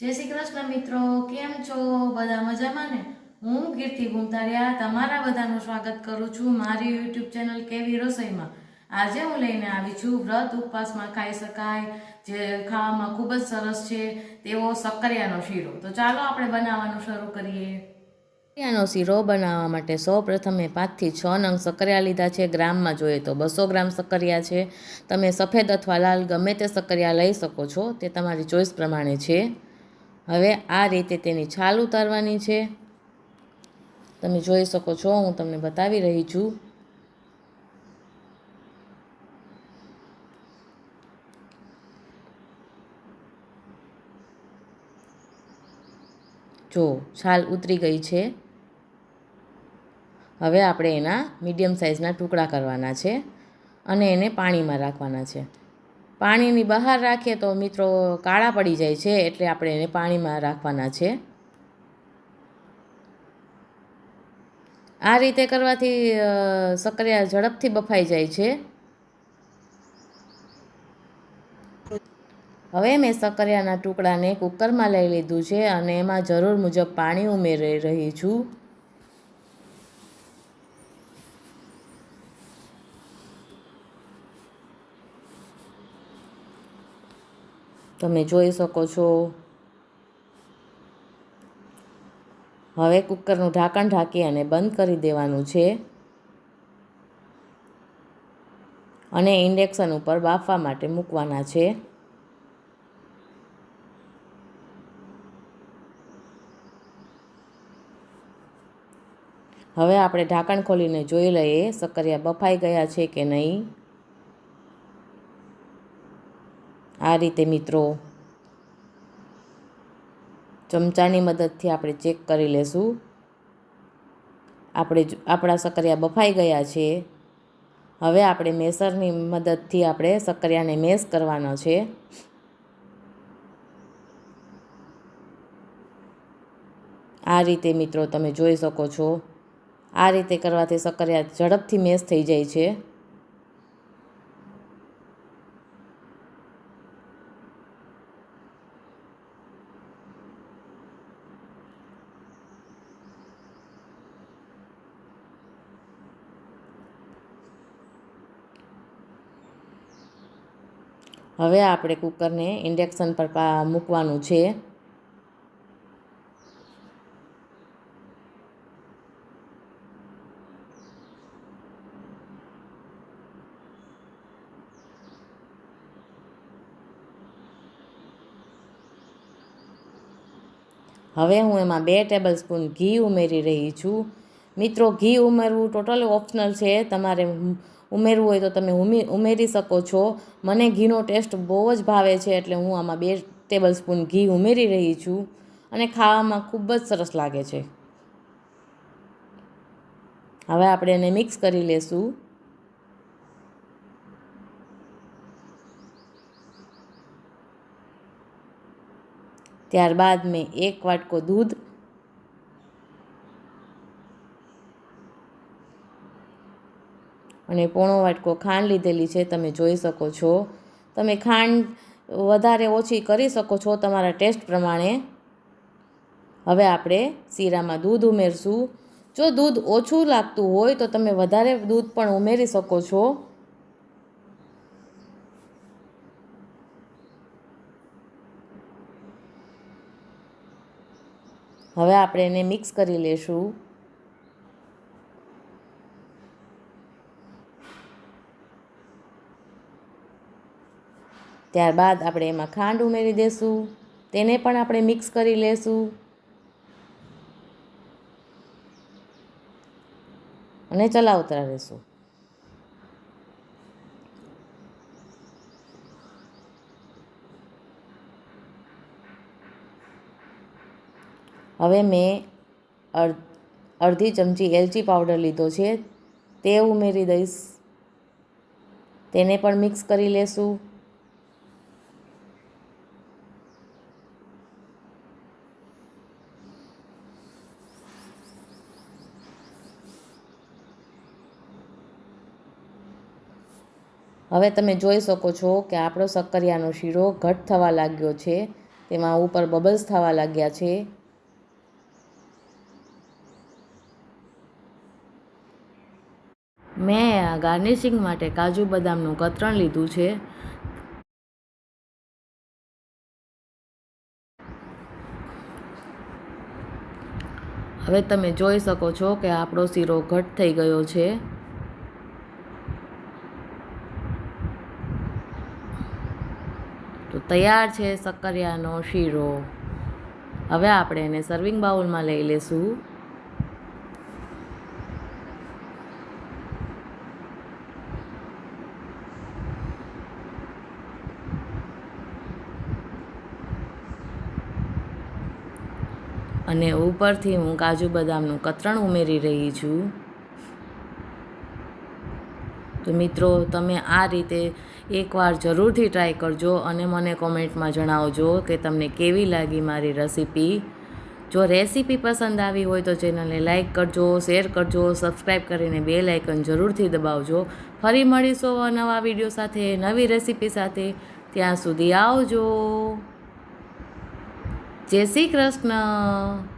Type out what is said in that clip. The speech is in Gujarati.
જય શ્રી કૃષ્ણ મિત્રો, કેમ છો? બધા મજામાં ને? હું કીર્તિ ગુમતારિયા તમારા બધાનું સ્વાગત કરું છું મારી યુટ્યુબ ચેનલ કેવી રસોઈમાં. આજે હું લઈને આવી છું વ્રત ઉપવાસમાં ખાઈ શકાય, જે ખાવામાં ખૂબ જ સરસ છે, તેવો સક્કરિયાનો શીરો. તો ચાલો આપણે બનાવવાનું શરૂ કરીએ. સક્કરિયાનો શીરો બનાવવા માટે સૌ પ્રથમે પાંચથી છ નંગ સક્કરિયા લીધા છે, ગ્રામમાં જોઈએ તો બસો ગ્રામ સક્કરિયા છે. તમે સફેદ અથવા લાલ ગમે તે સક્કરિયા લઈ શકો છો, તે તમારી ચોઈસ પ્રમાણે છે. હવે આ રીતે તેની છાલ ઉતારવાની છે. તમે જોઈ શકો છો, હું તમને બતાવી રહી છું. જો, છાલ ઉતરી ગઈ છે. હવે આપણે એના મીડિયમ સાઇઝના ટુકડા કરવાના છે અને એને પાણીમાં રાખવાના છે. પાણીની બહાર રાખીએ તો મિત્રો કાળા પડી જાય છે એટલે આપણે એને પાણીમાં રાખવાના છે. આ રીતે કરવાથી સક્રિયા ઝડપથી બફાઈ જાય છે. હવે મેં સક્રિયાના ટુકડાને કુકરમાં લઈ લીધું છે અને એમાં જરૂર મુજબ પાણી ઉમેરી રહી છું. તમે જોઈ શકો છો. હવે કુકરનું ઢાંકણ ઢાંકી અને બંધ કરી દેવાનું છે. અને ઇન્ડેક્શન ઉપર બાફવા માટે મૂકવાના છે. હવે આપણે ઢાંકણ ખોલીને જોઈ લઈએ, સક્કરિયા બફાઈ ગયા છે કે નહીં. આ રીતે મિત્રો, ચમચાની મદદથી આપણે ચેક કરી લેશું. આપણે આપણા સક્કરિયા બફાઈ ગયા છે. હવે આપણે મેસરની મદદથી આપણે સક્કરિયાને મેસ કરવાનો છે. આ રીતે મિત્રો તમે જોઈ શકો છો. આ રીતે કરવાથી સક્કરિયા ઝડપથી મેસ થઈ જાય છે. હવે આપણે કુકરને ઇન્ડેક્શન પર મૂકવાનું છે. હવે હું એમાં બે ટેબલ સ્પૂન ઘી ઉમેરી રહી છું. મિત્રો, ઘી ઉમેરવું ટોટલી ઓપ્શનલ છે. તમારે ઉમેરવું હોય તો તમે ઉમી ઉમેરી શકો છો. મને ઘીનો ટેસ્ટ બહુ જ ભાવે છે એટલે હું આમાં બે ટેબલ સ્પૂન ઘી ઉમેરી રહી છું અને ખાવામાં ખૂબ જ સરસ લાગે છે. હવે આપણે એને મિક્સ કરી લેશું. ત્યારબાદ મેં એક વાટકો દૂધ અને પોણો વાટકો ખાંડ લીધેલી છે, તમે જોઈ શકો છો. તમે ખાંડ વધારે ઓછી કરી શકો છો તમારા ટેસ્ટ પ્રમાણે. હવે આપણે શીરામાં દૂધ ઉમેરશું. જો દૂધ ઓછું લાગતું હોય તો તમે વધારે દૂધ પણ ઉમેરી શકો છો. હવે આપણે એને મિક્સ કરી લેશું. ત્યારબાદ આપણે એમાં ખાંડ ઉમેરી દેશું. તેને પણ આપણે મિક્સ કરી લેશું. અને ચલાવતા રહેશું હવે મેં અડ અડધી ચમચી એલચી પાવડર લીધો છે. તે ઉમેરી દઈશ. તેને પણ મિક્સ કરી લેશું. હવે તમે જોઈ શકો છો કે આપણો શક્કરિયાનો શીરો ઘટ થવા લાગ્યો છે. તેમાં ઉપર બબલ્સ થવા લાગ્યા છે. મેં આ ગાર્નિશિંગ માટે કાજુ બદામનું કતરણ લીધું છે. હવે તમે જોઈ શકો છો કે આપણો શીરો ઘટ થઈ ગયો છે. તૈયાર છે શક્કરિયાનો શીરો. હવે આપણે એને સર્વિંગ બાઉલમાં લઈ લેશું. અને ઉપરથી હું કાજુ બદામનું કતરણ ઉમેરી રહી છું. તો મિત્રો, તમે આ રીતે એકવાર જરૂરથી ટ્રાય કરજો અને મને કોમેન્ટમાં જણાવજો કે તમને કેવી લાગી મારી રેસીપી જો રેસીપી પસંદ આવી હોય તો ચેનલને લાઇક કરજો શેર કરજો સબસ્ક્રાઈબ કરીને બે લાઇકન જરૂરથી દબાવજો. ફરી મળીશું નવા વીડિયો સાથે, નવી રેસીપી સાથે. ત્યાં સુધી આવજો. જય શ્રી કૃષ્ણ.